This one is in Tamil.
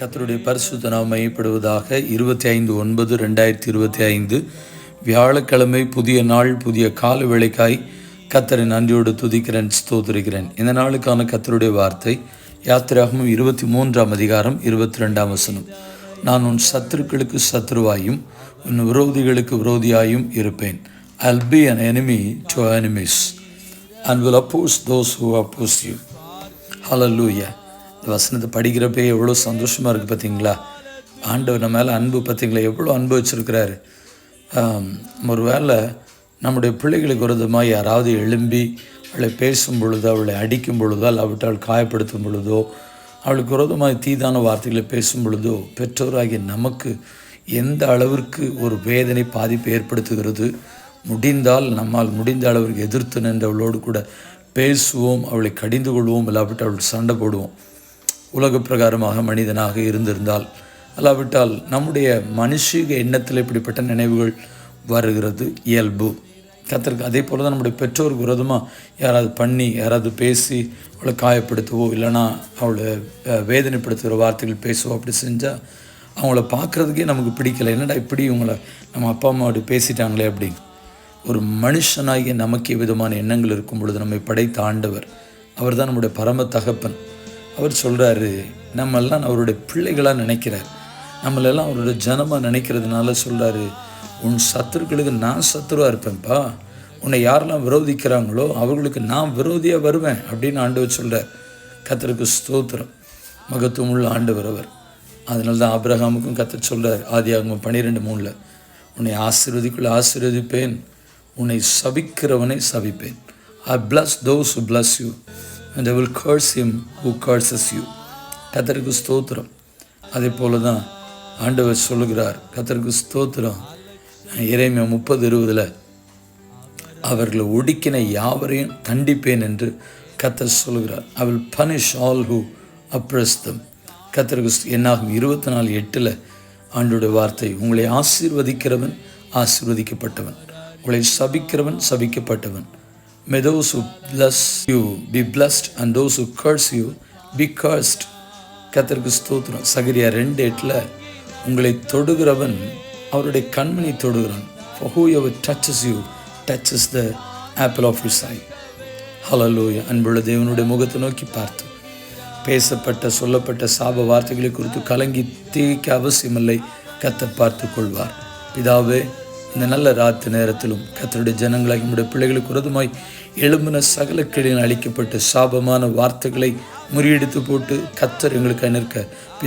கத்தருடைய பரிசுத்த நாம் மையப்படுவதாக இருபத்தி ஐந்து ஒன்பது ரெண்டாயிரத்தி இருபத்தி ஐந்து வியாழக்கிழமை புதிய நாள் புதிய கால வேலைக்காய் கத்தரை நன்றியோடு துதிக்கிறேன் ஸ்தோத்திரிக்கிறேன். இந்த நாளுக்கான கத்தருடைய வார்த்தை யாத்திராகமும் இருபத்தி மூன்றாம் அதிகாரம் இருபத்தி ரெண்டாம் வசனம். நான் உன் சத்துருக்களுக்கு சத்ருவாயும் உன் விரோதிகளுக்கு விரோதியாயும் இருப்பேன். I'll be an enemy to enemies and will oppose those who oppose you Hallelujah. வசனத்தை படிக்கிறப்பே எவ்வளோ சந்தோஷமாக இருக்குது பார்த்தீங்களா? ஆண்டவர் நம்ம மேலே அன்பு பார்த்தீங்களா? எவ்வளோ அன்பு வச்சுருக்கிறாரு. ஒரு வேளை நம்முடைய பிள்ளைகளுக்கு விரோதமாக யாராவது எழும்பி அவளை பேசும் பொழுதோ அவளை அடிக்கும் பொழுதோ அல்லாவிட்டால் காயப்படுத்தும் பொழுதோ அவளுக்கு விரோதமாக தீதான வார்த்தைகளை பேசும் பொழுதோ பெற்றோராகிய நமக்கு எந்த அளவிற்கு ஒரு வேதனை பாதிப்பு ஏற்படுத்துகிறது? முடிந்தால் நம்மால் முடிந்த அளவிற்கு எதிர்த்து நின்றவளோடு கூட பேசுவோம் அவளை கடிந்து கொள்வோம் இல்லாவிட்டு அவள் சண்டை போடுவோம். உலக பிரகாரமாக மனிதனாக இருந்திருந்தால் அல்லாவிட்டால் நம்முடைய மனுஷிக எண்ணத்தில் இப்படிப்பட்ட நினைவுகள் வருகிறது. இயல்பு. கத்திற்கு அதே போல் தான் நம்முடைய பெற்றோர் விரோதமாக யாராவது பண்ணி யாராவது பேசி அவளை காயப்படுத்தவோ இல்லைனா அவளை வேதனைப்படுத்துகிற வார்த்தைகள் பேசுவோம் அப்படி செஞ்சால் அவங்கள பார்க்குறதுக்கே நமக்கு பிடிக்கலை. என்னடா இப்படி இவங்கள நம்ம அப்பா அம்மா அப்படி பேசிட்டாங்களே அப்படின்னு ஒரு மனுஷனாகிய நமக்கே விதமான எண்ணங்கள் இருக்கும் பொழுது நம்மை படைத்த ஆண்டவர் அவர் தான் நம்முடைய பரம தகப்பன். அவர் சொல்கிறாரு நம்மெல்லாம் அவருடைய பிள்ளைகளாக நினைக்கிறார். நம்மளெல்லாம் அவரோட ஜனமாக நினைக்கிறதுனால சொல்கிறாரு உன் சத்துருக்களுக்கு நான் சத்துருவாக இருப்பேன்ப்பா. உன்னை யாரெல்லாம் விரோதிக்கிறாங்களோ அவர்களுக்கு நான் விரோதியாக வருவேன் அப்படின்னு ஆண்டவர் சொல்கிறார் கத்தருக்கு ஸ்தோத்திரம். மகத்துவம் உள்ள ஆண்டவர் அவர். அதனால தான் ஆபிரகாமுக்கும் கத்த சொல்கிறார் ஆதி ஆகும் பன்னிரெண்டு மூணில் உன்னை ஆசீர்வதிக்குள்ள ஆசீர்வதிப்பேன். உன்னை சபிக்கிறவனை சபிப்பேன். I bless those bless you and I will curse him who curses you கத்தருக்கு ஸ்தோத்திரம். அதே போல தான் ஆண்டவர் சொல்லுகிறார் கத்தருக்கு ஸ்தோத்திரம். இறைமை முப்பது இருபதில் அவர்களை ஒடுக்கின யாவரையும் தண்டிப்பேன் என்று கத்தர் சொல்கிறார் I will punish all who oppress them கத்தருக்கு என்னாகும்? இருபத்தி நாலு எட்டில் ஆண்டுடைய வார்த்தை உங்களை ஆசீர்வதிக்கிறவன் ஆசீர்வதிக்கப்பட்டவன். உங்களை சபிக்கிறவன் சபிக்கப்பட்டவன். May those who bless you be blessed and those who curse you be cursed. கத்தருக்கு ஸ்தோத்திரம். சகரியா ரெண்டு எட்டில் உங்களை தொடுகிறவன் அவருடைய கண்மணி தொடுகிறான். For whoever touches you touches the apple of his eye. Hallelujah அன்புள்ள தேவனுடைய முகத்தை நோக்கி பார்த்து பேசப்பட்ட சொல்லப்பட்ட சாப வார்த்தைகளை குறித்து கலங்கி தீக்க அவசியமில்லை. கத்த பார்த்து கொள்வார் பிதாவே இந்த நல்ல ராத்து நேரத்திலும் கத்தருடைய ஜனங்களாகி நம்முடைய பிள்ளைகளுக்கு உரதுமாய் எழும்பின சகல கிளியில் அளிக்கப்பட்ட சாபமான வார்த்தைகளை முறியடித்து போட்டு கத்தர் எங்களுக்கு நிற்க